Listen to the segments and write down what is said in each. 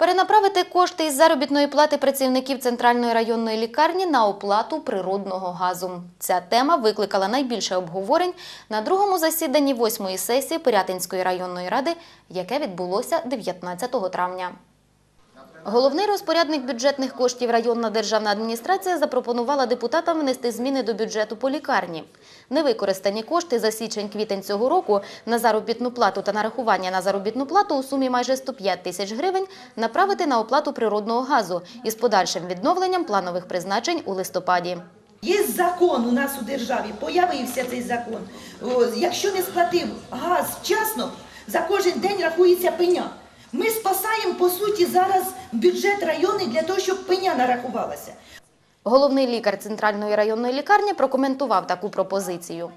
Перенаправити кошти із заробітної плати працівників центральної районної лікарні на оплату природного газу. Ця тема викликала найбільше обговорень на другому засіданні восьмої сесії Пирятинської районної ради, яке відбулося 19 травня. Головний розпорядник бюджетних коштів районна державна адміністрація запропонувала депутатам внести зміни до бюджету по лікарні. Невикористані кошти за січень-квітень цього року на заробітну плату та нарахування на заробітну плату у сумі майже 105 тисяч гривень направити на оплату природного газу із подальшим відновленням планових призначень у листопаді. Є закон у нас у державі, появився цей закон. Якщо не сплатив газ вчасно, за кожен день рахується пеня. Ми спасаємо, по суті, зараз бюджет районний для того, щоб пеня нарахувалася. Головний лікар центральної районної лікарні прокоментував таку пропозицію.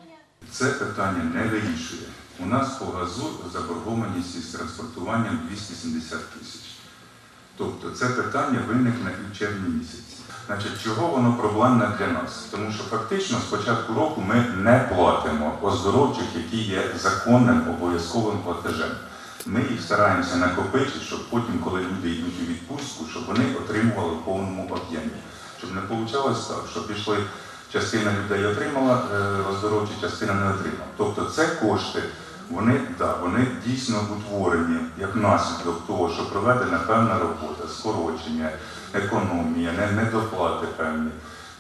Це питання не вирішує. У нас по газу заборгованість із транспортуванням 270 тисяч. Тобто це питання виникне і в червні місяці. Значить, чого воно проблемне для нас? Тому що фактично з початку року ми не платимо оздоровчих, які є законним обов'язковим платежем. Ми їх стараємося накопичити, щоб потім, коли люди йдуть у відпустку, щоб вони отримували в повному об'ємі. Щоб не вийшло так, що пішли частина людей отримала е, оздоровчі, частина не отримала. Тобто це кошти, вони, да, вони дійсно утворені як наслідок того, що проведена певна робота, скорочення, економія, не- недоплати певні.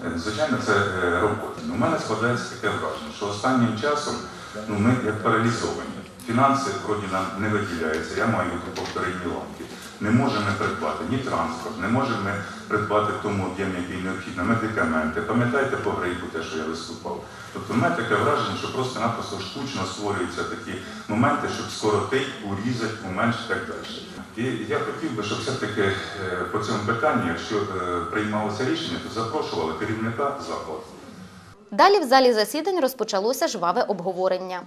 Е, Звичайно, це е, робота. У мене складається таке враження, що останнім часом ну, ми як паралізовані. Фінанси вроді нам не виділяються, я маю тут повторинні ланки. Не можемо придбати ні транспорт, не можемо придбати в тому об'ємі, який необхідно, медикаменти. Пам'ятаєте по грипу те, що я виступав? Тобто в мене таке враження, що просто-напросто штучно створюються такі моменти, щоб скоротити, урізати, уменшити і так далі. І я хотів би, щоб все-таки е, по цьому питанню, якщо е, приймалося рішення, то запрошували керівника закладу. Далі в залі засідань розпочалося жваве обговорення.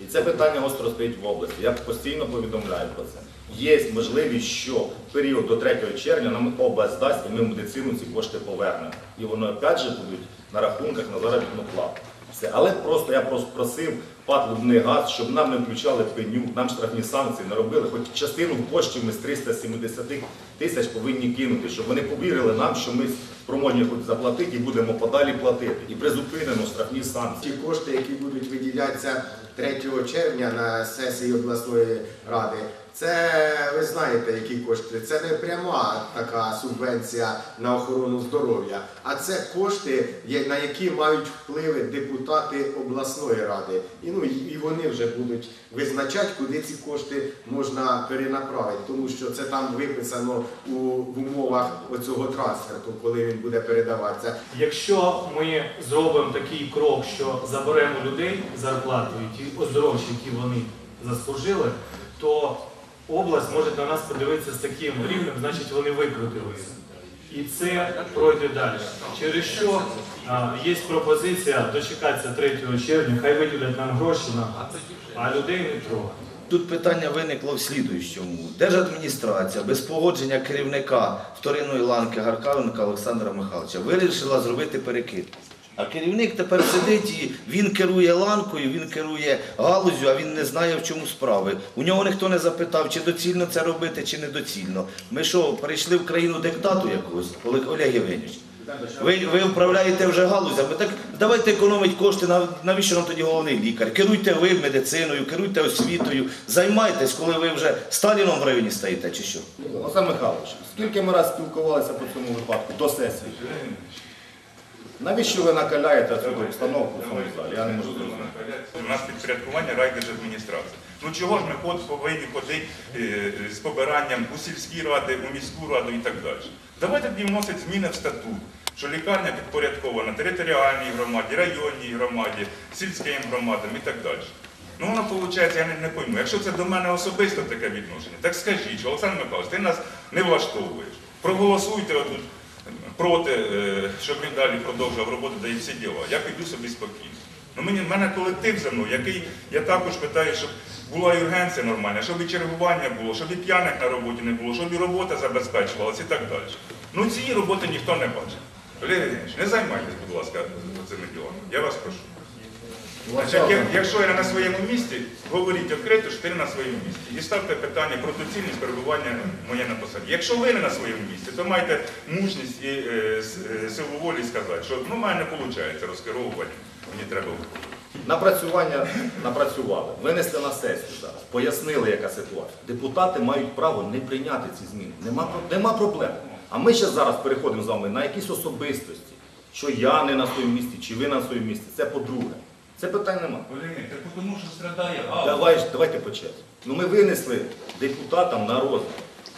І це питання гостро стоїть в області. Я постійно повідомляю про це. Є можливість, що в період до 3 червня нам область дасть, і ми в медицину ці кошти повернемо. І воно опять же будуть на рахунках на заробітну плату. Все. Але просто я просто просив «Лубний газ, щоб нам не включали пеню, нам штрафні санкції не робили. Хоч частину коштів ми з 370 тисяч повинні кинути, щоб вони повірили нам, що ми спроможні хоч заплатити і будемо подалі платити. І призупинено штрафні санкції. Ті кошти, які будуть виділятися 3 червня на сесії обласної ради, це ви знаєте, які кошти. Це не пряма така субвенція на охорону здоров'я, а це кошти, на які мають впливи депутати обласної ради. І ну і вони вже будуть визначати, куди ці кошти можна перенаправити, тому що це там виписано у в умовах оцього трансферту, коли він буде передаватися. Якщо ми зробимо такий крок, що заберемо людей зарплату і оздоровчі, які вони заслужили, то область може на нас подивитися з таким рівнем, значить вони викрутилися. І це пройде далі. Через що а, є пропозиція дочекатися 3 червня, хай виділять нам гроші нам, а людей не трогати. Тут питання виникло в слідуючому. Держадміністрація без погодження керівника вторинної ланки Гаркавенка Олександра Михайловича вирішила зробити перекид. А керівник тепер сидить і він керує ланкою, він керує галузю, а він не знає, в чому справи. У нього ніхто не запитав, чи доцільно це робити, чи недоцільно. Ми що, перейшли в країну диктату якогось, Олег Олег Євгенович? Ви, ви управляєте вже галузями. Так давайте економити кошти. Навіщо нам тоді головний лікар? Керуйте ви медициною, керуйте освітою, займайтесь, коли ви вже Сталіном в районі стоїте, чи що? Олександр Михайлович, скільки ми раз спілкувалися по цьому випадку до сесії? Навіщо ви накаляєте цю обстановку в цьому залі? Я не можу зрозуміти. У нас підпорядкування райдержадміністрації. Ну чого ж ми повинні ходити е, з побиранням у сільські ради, у міську раду і так далі. Давайте тоді вносити зміни в статут, що лікарня підпорядкована територіальній громаді, районній громаді, сільським громадам і так далі. Ну воно виходить, я не, не пойму. Якщо це до мене особисто таке відношення, так скажіть, що Олександр Михайлович, ти нас не влаштовуєш. Проголосуйте от, проти, е, щоб він далі продовжував роботу, да і всі діла. Я піду собі спокійно. Ну, мені, в мене колектив за мною, який я також питаю, щоб була і ургенція нормальна, щоб і чергування було, щоб і п'яних на роботі не було, щоб і робота забезпечувалася і так далі. Ну цієї роботи ніхто не бачить. Олег Євгенович, не займайтесь, будь ласка, цими ділами. Я вас прошу. Значить, як- якщо я на своєму місці, говоріть відкрито, що ти на своєму місці. І ставте питання про доцільність перебування моє на посаді. Якщо ви не на своєму місці, то маєте мужність і е, е, силу волі сказати, що ну, в не виходить розкеровувати, мені треба виходити. Напрацювання напрацювали, винесли на сесію зараз, пояснили, яка ситуація. Депутати мають право не прийняти ці зміни. Нема, про- нема проблем. А ми ще зараз переходимо з вами на якісь особистості, що я не на своєму місці, чи ви на своєму місці. Це по-друге. Це питань нема. Олені, так тому що страдає галузь. Давай, давайте по. Ну ми винесли депутатам на розгляд.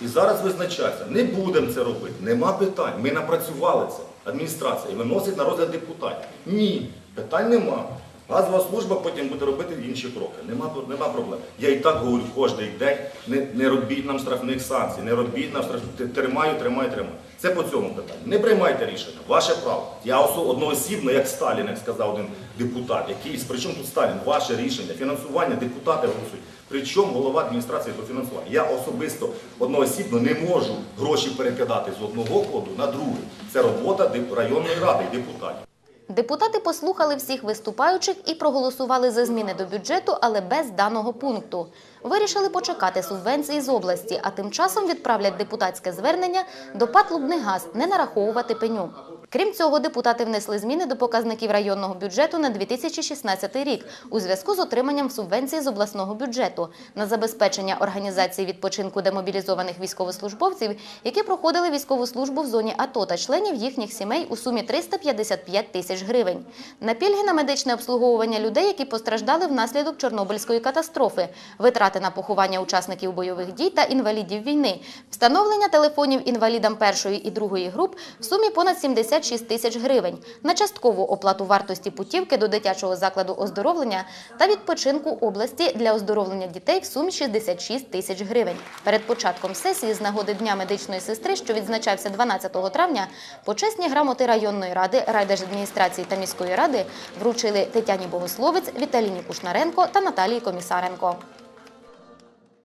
І зараз визначається, не будемо це робити, нема питань. Ми напрацювали це, адміністрація, і виносить на розгляд депутатів. Ні, питань нема. Газова служба потім буде робити інші кроки. Нема, нема проблем. Я і так говорю кожен день, не, не робіть нам штрафних санкцій, не робіть нам штрафних. Тримаю, тримаю, тримаю. Це по цьому питанню. Не приймайте рішення, ваше право. Я одноосібно, як Сталін, як сказав один депутат, якийсь, причому тут Сталін, ваше рішення, фінансування, депутати голосують. Причому голова адміністрації по фінансуванню. Я особисто одноосібно не можу гроші перекидати з одного коду на другий. Це робота районної ради і депутатів. Депутати послухали всіх виступаючих і проголосували за зміни до бюджету, але без даного пункту. Вирішили почекати субвенції з області, а тим часом відправлять депутатське звернення до ПАТ «Лубнигаз» не нараховувати пеню. Крім цього, депутати внесли зміни до показників районного бюджету на 2016 рік у зв'язку з отриманням субвенції з обласного бюджету на забезпечення організації відпочинку демобілізованих військовослужбовців, які проходили військову службу в зоні АТО та членів їхніх сімей у сумі 355 тисяч гривень. На пільги на медичне обслуговування людей, які постраждали внаслідок Чорнобильської катастрофи, витрати на поховання учасників бойових дій та інвалідів війни, встановлення телефонів інвалідам першої і другої груп в сумі понад 76 тисяч гривень, на часткову оплату вартості путівки до дитячого закладу оздоровлення та відпочинку області для оздоровлення дітей в сумі 66 тисяч гривень. Перед початком сесії з нагоди Дня медичної сестри, що відзначався 12 травня, почесні грамоти районної ради, райдержадміністрації та міської ради вручили Тетяні Богословець, Віталіні Кушнаренко та Наталії Комісаренко.